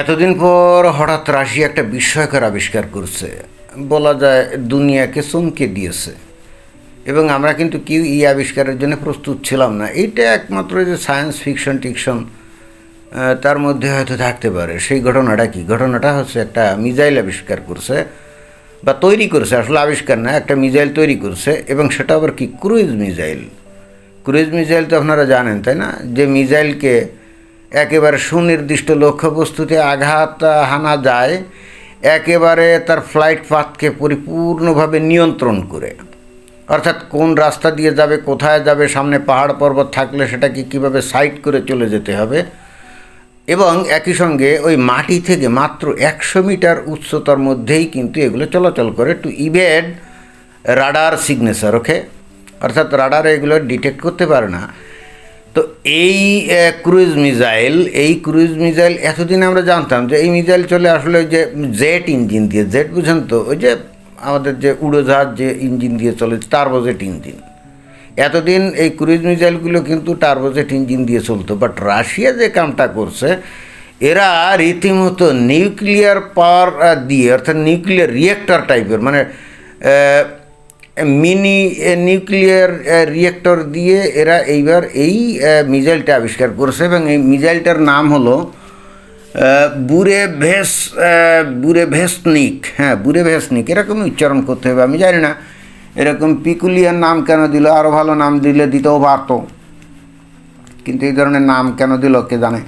এতদিন পর হঠাৎ রাশিয়া একটা বিস্ময়কর আবিষ্কার করছে। বলা যায় দুনিয়াকে চমকে দিয়েছে। এবং আমরা কিন্তু কেউ এই আবিষ্কারের জন্য প্রস্তুত ছিলাম না। এইটা একমাত্র যে সায়েন্স ফিকশন টিকশন তার মধ্যে হয়তো থাকতে পারে। সেই ঘটনাটা কি? ঘটনাটা হচ্ছে একটা মিজাইল আবিষ্কার করছে বা তৈরি করছে। আসলে আবিষ্কার না, একটা মিজাইল তৈরি করছে এবং সেটা আবার কি? Cruise missile. ক্রুইজ মিজাইল তো আপনারা জানেন, তাই না? যে মিসাইলকে একেবারে সুনির্দিষ্ট লক্ষ্যবস্তুতে আঘাত হানা যায়, একেবারে তার ফ্লাইট পাথকে পরিপূর্ণভাবে নিয়ন্ত্রণ করে। অর্থাৎ কোন রাস্তা দিয়ে যাবে, কোথায় যাবে, সামনে পাহাড় পর্বত থাকলে সেটাকে কীভাবে সাইড করে চলে যেতে হবে। এবং একই সঙ্গে ওই মাটি থেকে মাত্র একশো মিটার উচ্চতার মধ্যেই কিন্তু এগুলো চলাচল করে to evade radar signature okay অর্থাৎ রাডার এগুলো ডিটেক্ট করতে পারে না। তো এই ক্রুইজ মিসাইল এই ক্রুইজ মিসাইল এতদিন আমরা জানতাম যে এই মিসাইল চলে আসলে ওই যে জেট ইঞ্জিন দিয়ে জেট বুঝেন তো, ওই যে আমাদের যে উড়োজাহাজ যে ইঞ্জিন দিয়ে চলে টার্বোজেট ইঞ্জিন এতদিন এই ক্রুইজ মিসাইলগুলো কিন্তু টার্বোজেট ইঞ্জিন দিয়ে চলতো বাট রাশিয়া যে কামটা করছে, এরা রীতিমতো নিউক্লিয়ার পাওয়ার দিয়ে, অর্থাৎ নিউক্লিয়ার রিয়েক্টর টাইপের মানে মিনি নিউক্লিয়ার রিয়েক্টর দিয়ে এরা এইবার এই মিজাইলটা আবিষ্কার করছে এবং এই মিজাইলটার নাম হলো বুরে ভেস বুরে ভেসনিক হ্যাঁ বুরে ভেসনিক এরকমই উচ্চারণ করতে হবে, আমি জানি না। এরকম পিকুলিয়ার নাম কেন দিল? আরও ভালো নাম দিলে দিতেও পারতো। কিন্তু এই ধরনের নাম কেন দিল কে জানে?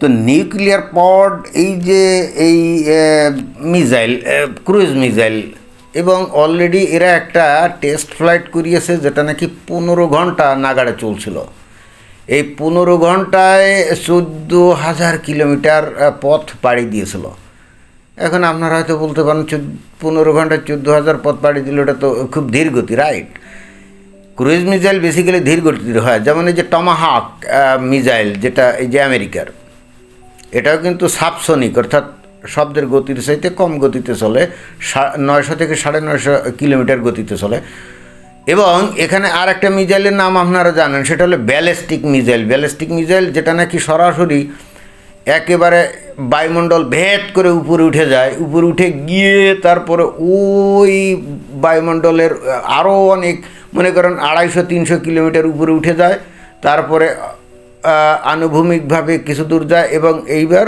তো নিউক্লিয়ার পড, এই যে, এই মিজাইল ক্রুজ মিসাইল এবং অলরেডি এরা একটা টেস্ট ফ্লাইট করিয়েছে যেটা নাকি পনেরো ঘণ্টা নাগাড়ে চলছিল। এই পনেরো ঘন্টায় চোদ্দ হাজার কিলোমিটার পথ পাড়ি দিয়েছিল। এখন আপনারা হয়তো বলতে পারেন পনেরো ঘন্টায় চোদ্দ হাজার পথ পাড়ি দিলে ওটা তো খুব ধীর গতি রাইট ক্রুইজ মিসাইল বেসিক্যালি ধীর গতির হয়, যেমন এই যে টমাহাক মিসাইল যেটা এই যে আমেরিকার। এটাও কিন্তু সাবসনিক অর্থাৎ শব্দের গতির চাইতে কম গতিতে চলে নয়শো থেকে সাড়ে নয়শো কিলোমিটার গতিতে চলে। এবং এখানে আর একটা মিসাইলের নাম আপনারা জানেন, সেটা হলো ব্যালিস্টিক মিসাইল ব্যালিস্টিক মিসাইল যেটা নাকি সরাসরি একেবারে বায়ুমণ্ডল ভেদ করে উপরে উঠে যায়। উপরে উঠে গিয়ে তারপরে ওই বায়ুমণ্ডলের আরও অনেক, মনে করেন আড়াইশো, তিনশো কিলোমিটার উপরে উঠে যায়। তারপরে আনুভূমিকভাবে কিছু দূর যায় এবং এইবার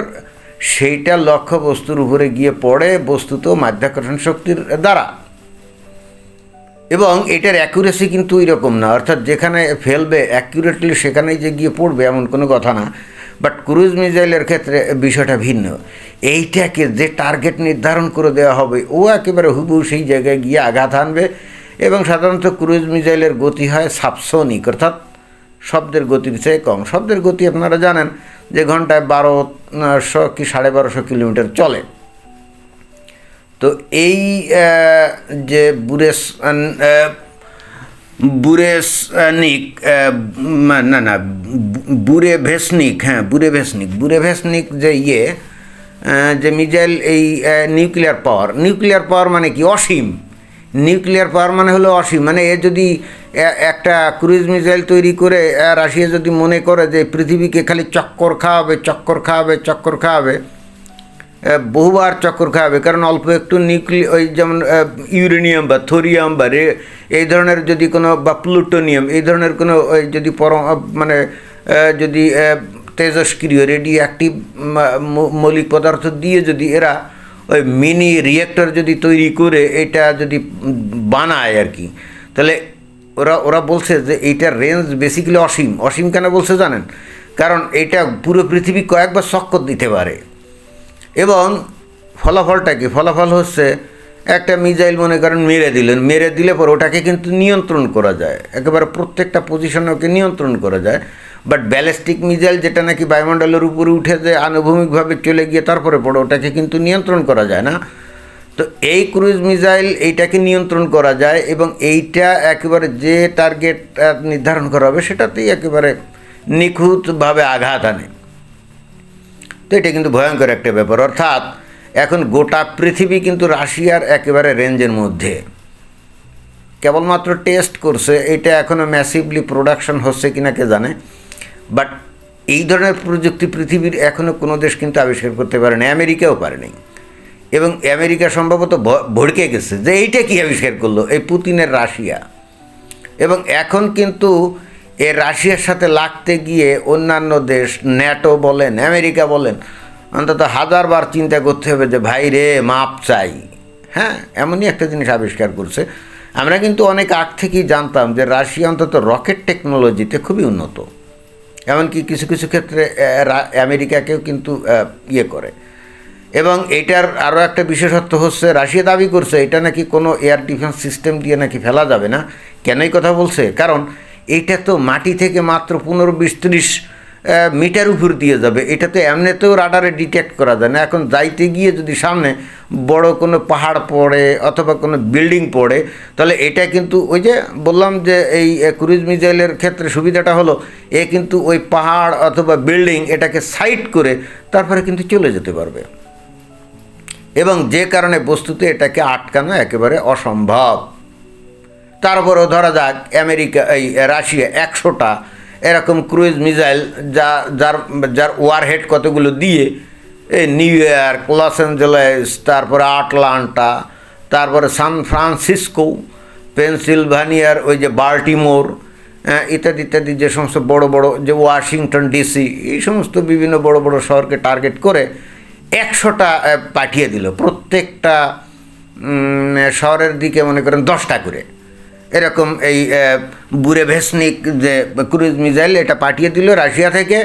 সেইটা লক্ষ্য বস্তুর উপরে গিয়ে পড়ে, বস্তুত মাধ্যাকর্ষণ শক্তির দ্বারা। এবং এটার অ্যাকুরেসি কিন্তু এরকম না। অর্থাৎ যেখানে ফেলবে অ্যাকুরেটলি সেখানেই যে গিয়ে পড়বে এমন কোনো কথা না। বাট ক্রুজ মিসাইলের ক্ষেত্রে বিষয়টা ভিন্ন। এইটাকে যে টার্গেট নির্ধারণ করে দেওয়া হবে, ও একেবারে হুবহু সেই জায়গায় গিয়ে আঘাত আনবে। এবং সাধারণত ক্রুজ মিসাইলের গতি হয় সাবসনিক অর্থাৎ শব্দের গতির চেয়ে কম। শব্দের গতি আপনারা জানেন যে ঘন্টায় বারোশো কি সাড়ে বারোশো কিলোমিটার চলে। তো এই যে বুরেস বুরেসনিক না না, বুরে ভেসনিক হ্যাঁ বুরে ভেসনিক বুরে ভেসনিক যে ইয়ে যে মিজাইল এই নিউক্লিয়ার পাওয়ার নিউক্লিয়ার পাওয়ার মানে কি? অসীম। নিউক্লিয়ার পাওয়ার মানে হলো অসীম। মানে এ যদি একটা ক্রুইজ মিসাইল তৈরি করে রাশিয়া যদি মনে করে যে পৃথিবীকে খালি চক্কর খাওয়াবে চক্কর খাওয়াবে চক্কর খাওয়াবে বহুবার চক্কর খাওয়াবে, কারণ অল্প একটু নিউক্লি ওই যেমন ইউরেনিয়াম বা থোরিয়াম বা রে, এই ধরনের যদি কোনো, বা প্লুটোনিয়াম, এই ধরনের কোনো যদি পর মানে যদি তেজস্ক্রিয় রেডিও অ্যাক্টিভ মৌলিক পদার্থ দিয়ে যদি এরা ওই মিনি রিয়েক্টর যদি তৈরি করে এটা যদি বানায় আর কি, তাহলে ওরা ওরা বলছে যে এইটার রেঞ্জ বেসিক্যালি অসীম। অসীম কেন বলছে জানেন? কারণ এটা পুরো পৃথিবী কয়েকবার চক্কর দিতে পারে। এবং ফলাফলটা কি? ফলাফল হচ্ছে একটা মিজাইল মনে করেন মেরে দিলেন। মেরে দিলে পর ওটাকে কিন্তু নিয়ন্ত্রণ করা যায়। একেবারে প্রত্যেকটা পজিশনে ওকে নিয়ন্ত্রণ করা যায়। বাট ব্যালিস্টিক মিজাইল যেটা নাকি বায়ুমণ্ডলের উপরে উঠে যে আনুভূমিকভাবে চলে গিয়ে তারপরে পড়ে, ওটাকে কিন্তু নিয়ন্ত্রণ করা যায় না। তো এই ক্রুজ মিসাইল এইটাকে নিয়ন্ত্রণ করা যায় এবং এইটা একেবারে যে টার্গেট নির্ধারণ করা হবে সেটাতেই একেবারে নিখুঁতভাবে আঘাত আনে। তো এটা কিন্তু ভয়ঙ্কর একটা ব্যাপার। অর্থাৎ এখন গোটা পৃথিবী কিন্তু রাশিয়ার একেবারে রেঞ্জের মধ্যে। কেবলমাত্র টেস্ট করছে, এটা এখনও ম্যাসিভলি প্রোডাকশন হচ্ছে কিনা কে জানে। বাট এই ধরনের প্রযুক্তি পৃথিবীর এখনও কোনো দেশ কিন্তু আবিষ্কার করতে পারে না আমেরিকাও পারেনি। এবং আমেরিকা সম্ভবত ভড়কে গেছে যে এইটা কি আবিষ্কার করল? এই পুতিনের রাশিয়া। এবং এখন কিন্তু এ রাশিয়ার সাথে লাগতে গিয়ে অন্যান্য দেশ, ন্যাটো বলেন, আমেরিকা বলেন, অন্তত হাজারবার চিন্তা করতে হবে যে, ভাই রে, মাপ চাই। হ্যাঁ এমনই একটা জিনিস আবিষ্কার করছে। আমরা কিন্তু অনেক আগ থেকেই জানতাম যে রাশিয়া অন্তত রকেট টেকনোলজিতে খুবই উন্নত। এমনকি কিছু কিছু ক্ষেত্রে আমেরিকাকেও কিন্তু ইয়ে করে। এবং এটার আরও একটা বিশেষত্ব হচ্ছে, রাশিয়া দাবি করছে, এটা নাকি কোনো এয়ার ডিফেন্স সিস্টেম দিয়ে নাকি ফেলা যাবে না? কেনই কথা বলছে? কারণ এইটা তো মাটি থেকে মাত্র পনেরো, বিশ মিটার উপর দিয়ে যাবে। এটা তো এমনিতেও রাডারে ডিটেক্ট করা যায় না। এখন যাইতে গিয়ে যদি সামনে বড় কোনো পাহাড় পড়ে অথবা কোনো বিল্ডিং পড়ে, তাহলে এটা কিন্তু ওই যে বললাম যে এই ক্রুজ মিজাইলের ক্ষেত্রে সুবিধাটা হলো, এ কিন্তু ওই পাহাড় অথবা বিল্ডিং এটাকে সাইড করে তারপরে কিন্তু চলে যেতে পারবে। এবং যে কারণে বস্তুতে এটাকে আটকানো একেবারে অসম্ভব। তারপরেও ধরা যাক, আমেরিকা, এই, রাশিয়া একশোটা এরকম ক্রুইজ মিসাইল যা, যার যার ওয়ারহেড কতগুলো দিয়ে, এই নিউ ইয়র্ক, লস অ্যাঞ্জেলেস, তারপরে আটলান্টা, তারপরে সান ফ্রান্সিসকো, পেনসিলভানিয়ার ওই যে বাল্টিমোর ইত্যাদি ইত্যাদি যে সমস্ত বড় বড় যে ওয়াশিংটন ডিসি, এই সমস্ত বিভিন্ন বড় বড় শহরকে টার্গেট করে একশোটা পাঠিয়ে দিল প্রত্যেকটা শহরের দিকে মনে করেন দশটা করে। এরকম এই আহ, বুড়ে ভেসনিক যে ক্রুজ মিসাইল এটা পাঠিয়ে দিল রাশিয়া থেকে।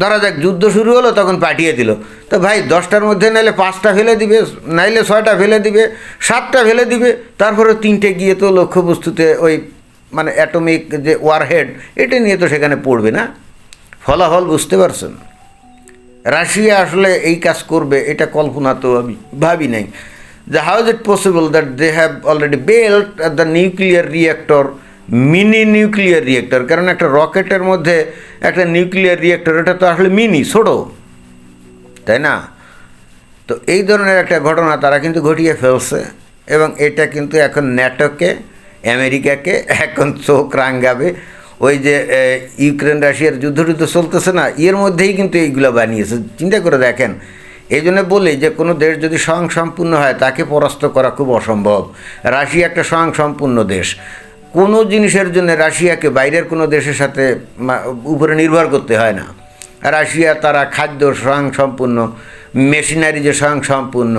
ধরা যাক যুদ্ধ শুরু হলো তখন পাঠিয়ে দিল। তো ভাই দশটার মধ্যে নাইলে পাঁচটা ফেলে দিবে নাইলে ছয়টা ফেলে দিবে সাতটা ফেলে দিবে। তারপরে তিনটে গিয়ে তো লক্ষ্যবস্তুতে ওই মানে অ্যাটমিক যে ওয়ারহেড এটা নিয়ে তো সেখানে পড়বে না। ফলাফল বুঝতে পারছেন? রাশিয়া আসলে এই কাজ করবে এটা কল্পনা তো আমি ভাবি নাই। যে how is it possible that they have already built the nuclear reactor mini nuclear reactor কারণ একটা রকেটের মধ্যে একটা নিউক্লিয়ার রিয়েক্টর এটা তো আসলে মিনি ছোটো। তাই না? তো এই ধরনের একটা ঘটনা তারা কিন্তু ঘটিয়ে ফেলছে এবং এটা কিন্তু এখন ন্যাটোকে আমেরিকাকে এখন চোখ রাঙ্গাবে। ওই যে ইউক্রেন, রাশিয়ার যুদ্ধ টুদ্ধ চলতেছে না, এর মধ্যেই কিন্তু এইগুলো বানিয়েছে। চিন্তা করে দেখেন এই জন্য বলি যে, কোনো দেশ যদি স্বয়ং সম্পূর্ণ হয়, তাকে পরাস্ত করা খুব অসম্ভব। রাশিয়া একটা স্বয়ং সম্পূর্ণ দেশ। কোনো জিনিসের জন্য রাশিয়াকে বাইরের কোনো দেশের সাথে উপরে নির্ভর করতে হয় না। রাশিয়া তারা খাদ্য স্বয়ং সম্পূর্ণ মেশিনারি যে স্বয়ং সম্পূর্ণ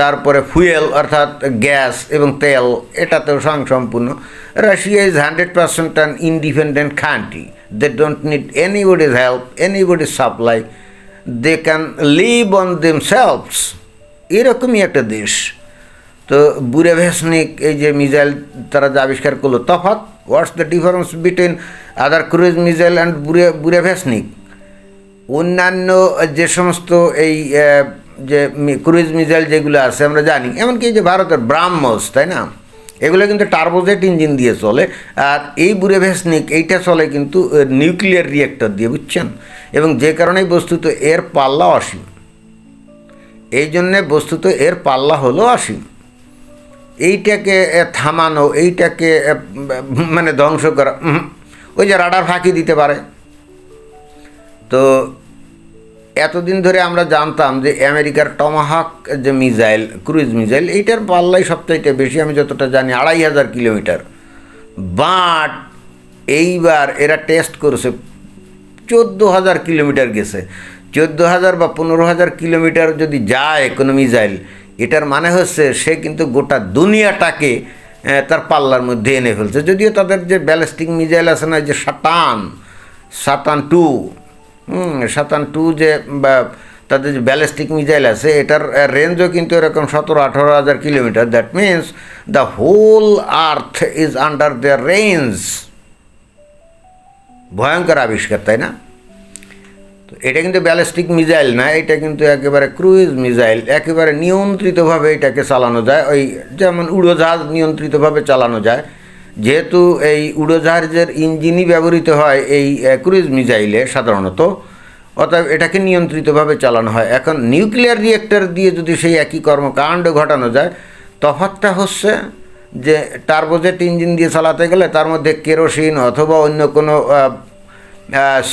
তারপরে ফুয়েল অর্থাৎ গ্যাস এবং তেল, এটাতেও স্বয়ং সম্পূর্ণ Russia is hundred percent an independent country they don't need anybody's help anybody's supply they can live on themselves এরকমই একটা দেশ। তো বুরেভেসনিক এই যে মিজাইল তারা যে আবিষ্কার করল, তফাৎ what's the difference between other cruise missile and বুরে Burevestnik অন্যান্য যে সমস্ত এই যে ক্রুজ মিজাইল যেগুলো আছে, আমরা জানি। এমনকি যে ভারতের ব্রাহ্মস, তাই না? এগুলো কিন্তু টার্বোজেট ইঞ্জিন দিয়ে চলে, আর এই বুরেভেসনিক এইটা চলে কিন্তু নিউক্লিয়ার রিয়েক্টর দিয়ে, বুঝছেন? এবং যে কারণেই বস্তুত এর পাল্লা অসীম। এই জন্যে বস্তুত এর পাল্লা হলো অসীম। এইটাকে থামানো, এইটাকে মানে ধ্বংস করা ওই যে রাডার ফাঁকি দিতে পারে। তো এতদিন ধরে আমরা জানতাম যে আমেরিকার টমাহাক যে মিসাইল ক্রুইজ মিসাইল, এইটার পাল্লাই সবচাইতে বেশি আমি যতটা জানি, আড়াই হাজার কিলোমিটার। বাট এইবার এরা টেস্ট করেছে, চোদ্দ হাজার কিলোমিটার গেছে। চোদ্দ হাজার বা পনেরো হাজার কিলোমিটার যদি যায় কোনো মিসাইল, এটার মানে হচ্ছে সে কিন্তু গোটা দুনিয়াটাকে তার পাল্লার মধ্যে এনে ফেলছে। যদিও তাদের যে ব্যালিস্টিক মিসাইল আছে না, যে সাতান সাতান টু সাতান টু যে তাদের যে ব্যালিস্টিক মিসাইল আছে, এটার রেঞ্জও কিন্তু এরকম সতেরো, আঠারো হাজার kilometre. That means the whole earth is under their range ভয়ঙ্কর আবিষ্কার, তাই না? তো এটা কিন্তু ব্যালিস্টিক মিসাইল না, এটা কিন্তু একেবারে ক্রুইজ মিসাইল। একেবারে নিয়ন্ত্রিতভাবে এটাকে চালানো যায়। ওই যেমন উড়োজাহাজ নিয়ন্ত্রিতভাবে চালানো যায়। যেহেতু এই উড়োজাহাজের ইঞ্জিনই ব্যবহৃত হয় এই ক্রুইজ মিসাইলে সাধারণত, অতএব এটাকে নিয়ন্ত্রিতভাবে চালানো হয়। এখন নিউক্লিয়ার রিয়েক্টর দিয়ে যদি সেই একই কর্মকাণ্ড ঘটানো যায়, তফাৎটা হচ্ছে যে টার্বোজেট ইঞ্জিন দিয়ে চালাতে গেলে তার মধ্যে কেরোসিন অথবা অন্য কোনো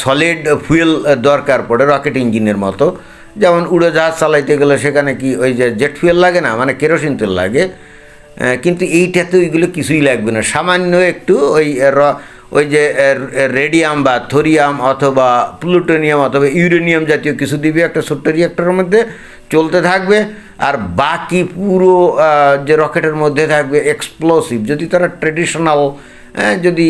সলিড ফুয়েল দরকার পড়ে রকেট ইঞ্জিনের মতো। যেমন উড়োজাহাজ চালাইতে গেলে সেখানে কি ওই যে জেট ফুয়েল লাগে না? মানে কেরোসিন তেল লাগে। কিন্তু এইটাতে ওইগুলো কিছুই লাগবে না। সামান্য একটু ওই ওই যে রেডিয়াম বা থোরিয়াম অথবা প্লুটোনিয়াম অথবা ইউরেনিয়াম জাতীয় কিছু দিবে একটা ছোট্ট রিয়াক্টরের মধ্যে চলতে থাকবে। আর বাকি পুরো যে রকেটের মধ্যে থাকবে এক্সপ্লোসিভ যদি তারা ট্রেডিশনাল যদি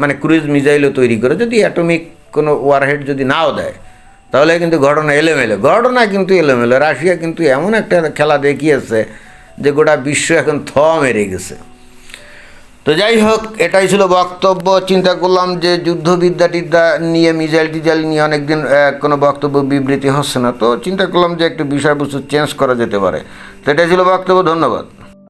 মানে ক্রুজ মিজাইলও তৈরি করে, যদি অ্যাটমিক কোনো ওয়ারহেড যদি নাও দেয়, তাহলে কিন্তু ঘটনা এলোমেলো। ঘটনা কিন্তু এলোমেলো। রাশিয়া কিন্তু এমন একটা খেলা দেখিয়েছে যে গোটা বিশ্ব এখন থ মেরে গেছে। তো যাই হোক, এটাই ছিল বক্তব্য। চিন্তা করলাম যে যুদ্ধবিদ্যা টিদ্যা নিয়ে মিজাইল টিজাইল নিয়ে অনেকদিন কোনো বক্তব্য, বিবৃতি হচ্ছে না। তো চিন্তা করলাম যে একটু বিষয়বস্তু চেঞ্জ করা যেতে পারে। তো এটাই ছিল বক্তব্য, ধন্যবাদ।